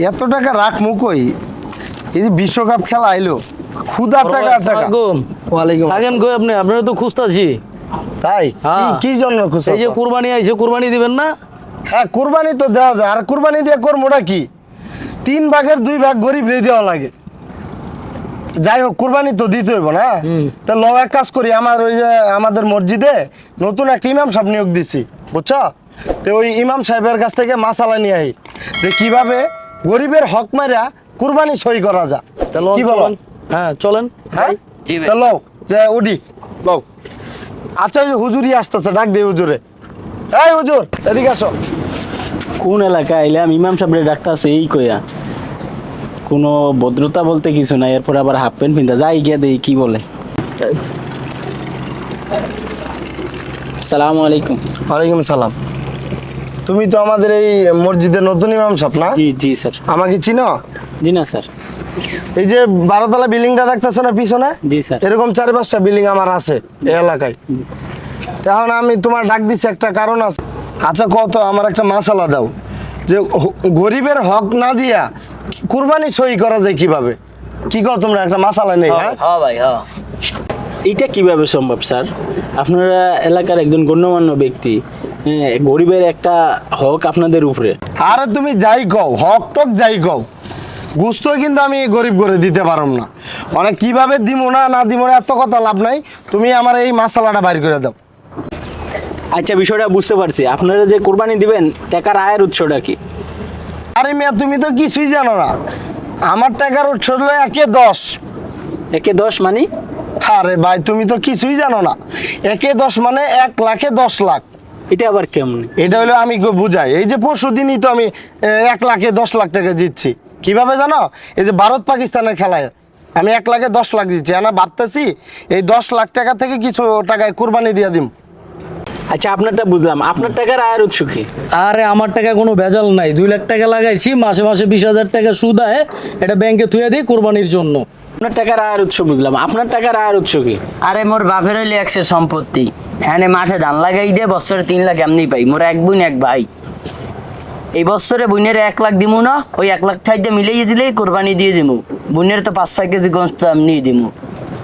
এত টাকা রাখ মুকই এই যে বিশ্বকাপ খেলা আইলো ক্ষুদার টাকা টাকা। ওয়ালাইকুম থাকেন কই আপনি? আপনারা তো খুঁজতাছি। তাই? হ্যাঁ। কি- কি জন্য খুশি এই যে কুরবানি আইছে কুরবানি দিবেন না? হ্যাঁ কুরবানি তো দেওয়া যায়। আর কুরবানি দিয়ে করবোটা কি? তিন ভাগের দুই ভাগ গরিব রে দেওয়া লাগে। যাই হোক কুরবানি তো দিতে হইব না। তা ল এক কাজ করি আমার ওই যে আমাদের মসজিদে নতুন একটা ইমাম সাহেব নিয়োগ দিছি বুঝছ? তো ওই ইমাম সাহেবের কাছ থেকে মাসালা নিয়ে আই যে কীভাবে গরিবের হক মারা কুরবানি সই করা যা কি বলো? চলেন। হ্যাঁ চলেন। হ্যাঁ? লও যে উডি লও। আচ্ছা ওই হুজুরি আসতেছে ডাক দে হুজুরে। এই হুজুর এদিকে আসো। কোন এলাকায় আইলাম ইমাম সাহেবের ডাক্তার আছে এই কইয়া। কোনো ভদ্রতা বলতে কিছু নাই এরপর আবার হাফ প্যান্ট পিন্ধা যাই গিয়া দেই কি বলে। সালামু আলাইকুম। ওয়ালাইকুম সালাম। তুমি তো আমাদের এই মসজিদের নতুন ইমাম সাহেব না? জি জি স্যার। আমাকে চিনো? জি না স্যার। এই যে বারোতলা বিল্ডিংটা দেখতেছো না পিছনে? জি স্যার। এরকম চার পাঁচটা বিল্ডিং আমার আছে এই এলাকায়। এখন আমি তোমার ডাক দিছি একটা কারণ আছে। আচ্ছা কত? আমার একটা মাসালা দাও। যে হ- গরিবের হক না দিয়া কুরবানি সই করা যায় কীভাবে? কি কও তোমরা? একটা মাসালা নেই হ্যাঁ? হ্যাঁ ভাই হ্যাঁ এইটা কীভাবে সম্ভব স্যার? আপনারা এলাকার একজন গণ্যমান্য ব্যক্তি গরিবের একটা হক আপনাদের উপরে। আরে তুমি যাই কও হক টক যাই কও। গুস্ত কিন্তু আমি গরিব করে দিতে পারম না। মানে কীভাবে দিব না না দিব না এত কথা লাভ নাই। তুমি আমার এই মশালাটা বাইর করে দাও। আচ্ছা বিষয়টা বুঝতে পারছি। আপনারা যে কোরবানি দিবেন টাকার আয়ের উৎসটা কি? আরে মেয়া তুমি তো কিছুই জানো না। আমার টাকার উৎস হলো একে দশ। একে দশ মানে? আরে ভাই তুমি তো কিছুই জানো না। একে দশ মানে এক লাখে দশ লাখ। এটা আবার কেমন? এটা হলো আমি বুঝাই। এই যে পরশু দিনই তো আমি এক লাখে দশ লাখ টাকা জিতছি। কীভাবে জানো? এই যে ভারত পাকিস্তানের খেলায় আমি এক লাখে দশ লাখ দিচ্ছি আমি ভাবতেছি এই দশ লাখ টাকা থেকে কিছু টাকায় কুরবানি দিয়ে দিম। আচ্ছা আপনারটা বুঝলাম। আপনার টাকার আয়ের উৎস কি? আরে আমার টাকা কোনো ভেজাল নাই। দুই লাখ টাকা লাগাইছি মাসে মাসে বিশ হাজার টাকা সুদ আয় এটা ব্যাংকে থুয়ে দিই কোরবানির জন্য। আপনার টাকার আয়ের উৎস বুঝলাম। আপনার টাকার আয়ের উৎস কি? আরে মোর বাপের হইলে একশো সম্পত্তি। হ্যাঁ মাঠে ধান লাগাই দিয়ে বছরে তিন লাখ এমনি পাই। মোর এক বোন এক ভাই। এই বছরে বোনের এক লাখ দিমু না ওই এক লাখ ঠাইতে মিলিয়ে দিলেই কোরবানি দিয়ে দিমু। বোনের তো পাঁচ ছয় কেজি গোস্ত এমনি দিমু।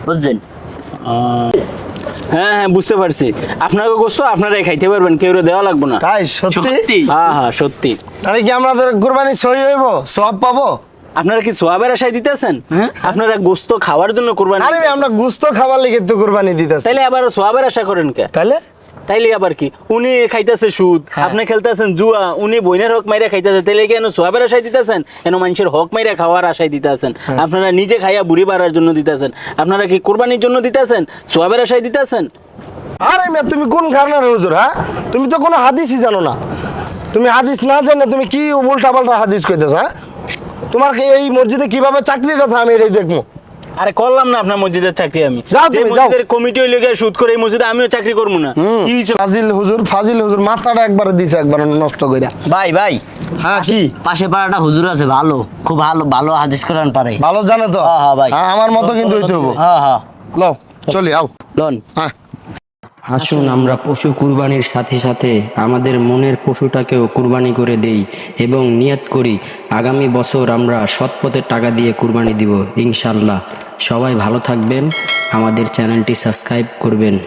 বুঝছেন? হ্যাঁ হ্যাঁ বুঝতে পারছি। আপনাকে গোস্ত আপনারাই খাইতে পারবেন কেউ দেওয়া লাগবে না। তাই সত্যি? হ্যাঁ হ্যাঁ সত্যি। তাহলে কি আমাদের কোরবানি সই হইব? সব পাবো? আপনারা কি সোয়াবের আশায় দিতেছেন? আপনারা গোস্ত খাওয়ার জন্য কোরবানি আরে আমরা গুস্ত খাবার লেগে তো কুরবানি দিতেছি। তাইলে আবার সোয়াবের আশা করেন কে? তাহলে তাইলে আবার কি? উনি খাইতেছে সুদ হ্যাঁ। আপনি খেলতেছেন জুয়া উনি বইনের হক মাইরা খাইতেছে তাইলে কেন সোয়াবের আশায় দিতেছেন? কেন মানুষের হক মাইরা খাওয়ার আশায় দিতেছেন। হ্যাঁ। আপনারা নিজে খাইয়া বুড়ি বাড়ার জন্য দিতেছেন। আপনারা কি কোরবানির জন্য দিতেছেন? সোয়াবের আশায় দিতেছেন? আরে মেয়ে তুমি কোন কারণের হুজুর হ্যাঁ? তুমি তো কোনো হাদিসই জানো না। তুমি হাদিস না জানে তুমি কি উল্টা পাল্টা হাদিস কইতেছ হ্যাঁ? তোমার এই মসজিদে কীভাবে চাকরিটা থাকে আমি এটাই দেখব। আরে করলাম না আপনার মসজিদের চাকরি আমি। মসজিদের কমিটি হইলে গিয়ে সুদ করে এই মসজিদে আমিও চাকরি করব না। ফাজিল হুজুর ফাজিল হুজুর মাথাটা একবার দিছে একবার নষ্ট কইরা। ভাই ভাই। হ্যাঁ কি? পাশে পাড়াটা হুজুর আছে ভালো। খুব ভালো ভালো হাদিস কোরআন পারে। ভালো জানে তো? হ্যাঁ, হ্যাঁ, ভাই। হ্যাঁ আমার মতো কিন্তু হইতে হব হ্যাঁ হ্যাঁ। লও চলি আও। লন। হ্যাঁ। আসুন আমরা পশু কুরবানির সাথে সাথে আমাদের মনের পশুটাকেও কুরবানি করে দেই এবং নিয়ত করি, আগামী বছর আমরা সৎপথে টাকা দিয়ে কুরবানি দিব ইনশাল্লাহ সবাই ভালো থাকবেন, আমাদের চ্যানেলটি সাবস্ক্রাইব করবেন।